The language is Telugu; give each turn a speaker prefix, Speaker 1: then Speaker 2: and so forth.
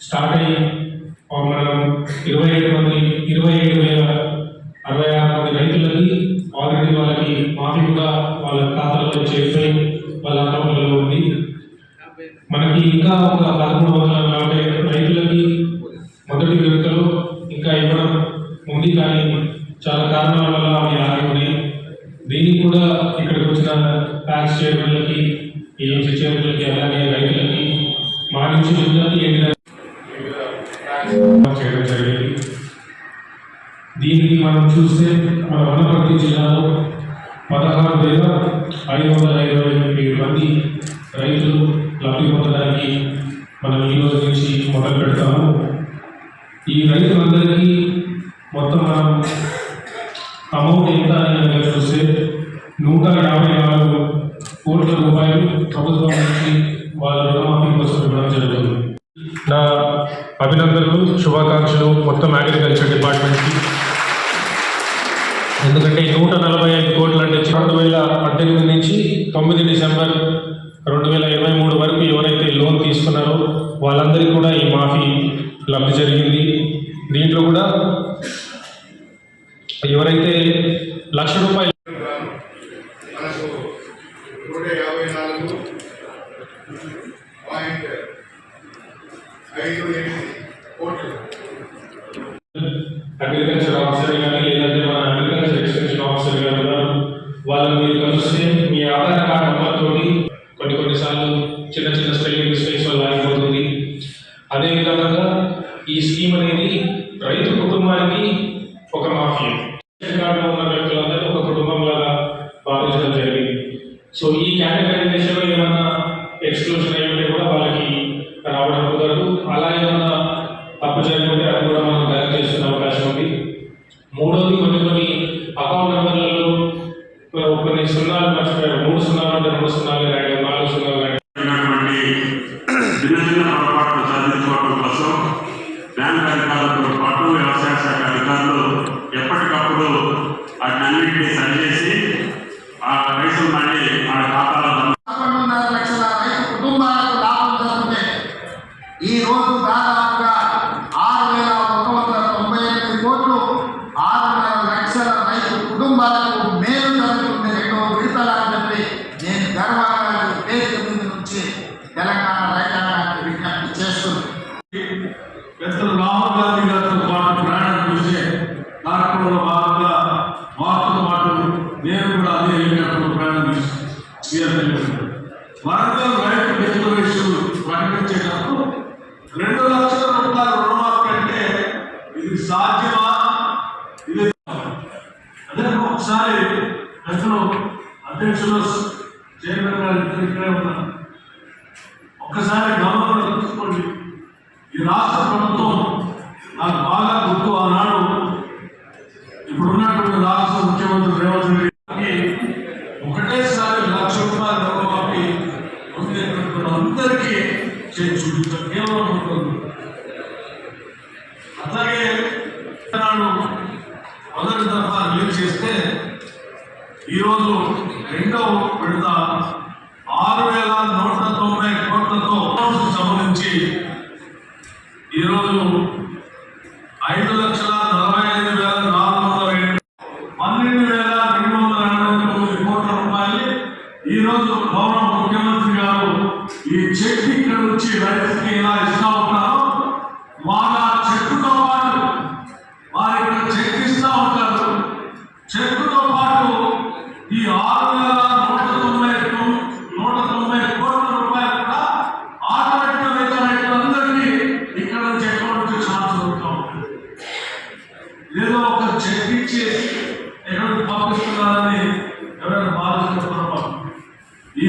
Speaker 1: స్టార్ట్ అయ్యి మనం ఇరవై ఏడు మంది ఇరవై ఏడు వేల అరవై ఆరు మంది రైతులకి ఆల్రెడీ వాళ్ళకి మాఫీ కూడా వాళ్ళ ఖాతాలో చేరిపోయి వాళ్ళ అకౌంట్లలో ఉంది. మనకి ఇంకా ఒక పదమూడు వందల నలభై రైతులకి మొదటి విడతలో ఇంకా ఇవ్వడం ఉంది కానీ చాలా కారణాల వల్ల అవి ఆగి ఉన్నాయి దీనికి కూడా ఇక్కడికి వచ్చిన ట్యాక్స్ చైర్మన్లకి ఏఎంసీ చైర్మన్లకి అలాగే రైతులకి మా నుంచి విజ్ఞప్తి చేయడం జరిగింది దీనికి మనం చూస్తే మన వనపర్తి జిల్లాలో పదహారు వేల ఐదు వందల ఇరవై ఎనిమిది మంది రైతులు లబ్ధి పొందడానికి మనం ఈ రోజు నుంచి మొదలు పెడతాము. ఈ రైతులందరికీ మొత్తం మనం అమౌంట్ ఎంత అని చూస్తే నూట యాభై నాలుగు కోట్ల రూపాయలు ప్రభుత్వం నుంచి వాళ్ళ రుణమాఫీ కోసం ఇవ్వడం జరుగుతుంది. నా అభినందనలు శుభాకాంక్షలు మొత్తం అగ్రికల్చర్ డిపార్ట్మెంట్కి ఎందుకంటే నూట నలభై ఐదు కోట్లు అంటే రెండు వేల పద్దెనిమిది నుంచి తొమ్మిది డిసెంబర్ రెండు వేల ఇరవై మూడు వరకు ఎవరైతే లోన్ తీసుకున్నారో వాళ్ళందరికీ కూడా ఈ మాఫీ లబ్ధి జరిగింది. దీంట్లో కూడా ఎవరైతే లక్ష రూపాయలు
Speaker 2: మనకు నూట యాభై నాలుగు పాయింట్ ఐదు ఎనిమిది కోట్లు
Speaker 1: అగ్రికల్చర్ ఆఫీసర్ కానీ లేదంటే మన అగ్రికల్చర్ ఎక్స్టెన్షన్ ఆఫీసర్ గారు ఉన్నారు. వాళ్ళని మీరు కలిస్తే మీ ఆధార్ కార్డ్ నెంబర్ కొన్ని కొన్నిసార్లు చిన్న చిన్న స్పెల్లింగ్ మిస్టేక్స్ వల్ల అయిపోతుంది. అదేవిధంగా ఈ స్కీమ్ అనేది రైతు కుటుంబానికి ఒక మాఫీ కార్డులో ఉన్న వ్యక్తులందరూ ఒక కుటుంబం లాగా భావించడం జరిగింది. సో ఈ కేటగరైజేషన్లో మూడోది కొన్ని కొన్ని అకౌంట్ నెంబర్లలో కొన్ని సున్నాలు మర్చిపోయారు మూడు సున్నాలు అంటే రెండు సున్నాలు రాయడం నాలుగు సున్నాలు రాయడం.
Speaker 3: అయినటువంటి చిన్న చిన్న పొరపాట్లు సరిదిద్దుకోవడం కోసం బ్యాంక్ అధికారులతో పాటు వ్యవసాయ శాఖ అధికారులు ఎప్పటికప్పుడు వాటినన్నింటినీ సరిచేసి ఆ రైతులు మళ్ళీ ఆ ఖాతాలో జమ
Speaker 4: పదకొండున్నర లక్షల రైతు కుటుంబాలకు లాభం జరుగుతుంది. ఈ రోజు దాదాపుగా ఆరు వేల ఒక వందల తొంభై ఎనిమిది కోట్లు ఆరున్నర లక్షల రైతు కుటుంబాలకు మేలు జరుగుతుంది రెండో విడతల అని చెప్పి నేను గర్వంగా ఈ దేశ మీద నుంచి తెలంగాణ రైతాంగానికి విజ్ఞప్తి చేస్తుంది
Speaker 5: పెద్దలు రాహుల్ గాంధీ గారితో పాటు ప్రయాణం చేసే కార్యక్రమంలో భాగంగా వారితో పాటు నేను కూడా అదే వెళ్ళినప్పుడు ప్రయాణం చేశాను. వరంగల్ రైతు డిక్లరేషన్ ప్రకటించేటప్పుడు రెండు లక్షల రూపాయల రుణమాఫీ అంటే ఇది సాధ్యమా? ఇది అదే ఒకసారి పెద్దలు అధ్యక్షులు చైర్మన్ గారు ఇద్దరు ఇక్కడే ఉన్నారు. ఒక్కసారి గవర్నర్ ఈ రాష్ట్ర ప్రభుత్వం నాకు బాగా గుర్తు ఆనాడు ఇప్పుడున్నటువంటి రాష్ట్ర ముఖ్యమంత్రి రేవంత్ రెడ్డి ఒకటేసారి లక్ష రూపాయల రుణమాఫీ పొందేటటువంటి అందరికీ చేసి చూపించారు. కేవలం అలాగే మొదటి దఫా రిలీజ్ చేస్తే ఈరోజు రెండవ విడత ఆరు వేల నూట తొంభై కోట్లతో సంబంధించి ఈరోజు ఐదు లక్షల నలభై ఐదు వేల నాలుగు వందల ఏడు పన్నెండు వేల రెండు వందల ఎనభై తొమ్మిది కోట్ల రూపాయలు ఈరోజు గౌరవ ఏదో ఒక చెప్పించి ఎక్కడ ఎక్కడికి పంపిస్తున్నారని ఎవరైనా బాధ్యత పొరపాటు. ఈ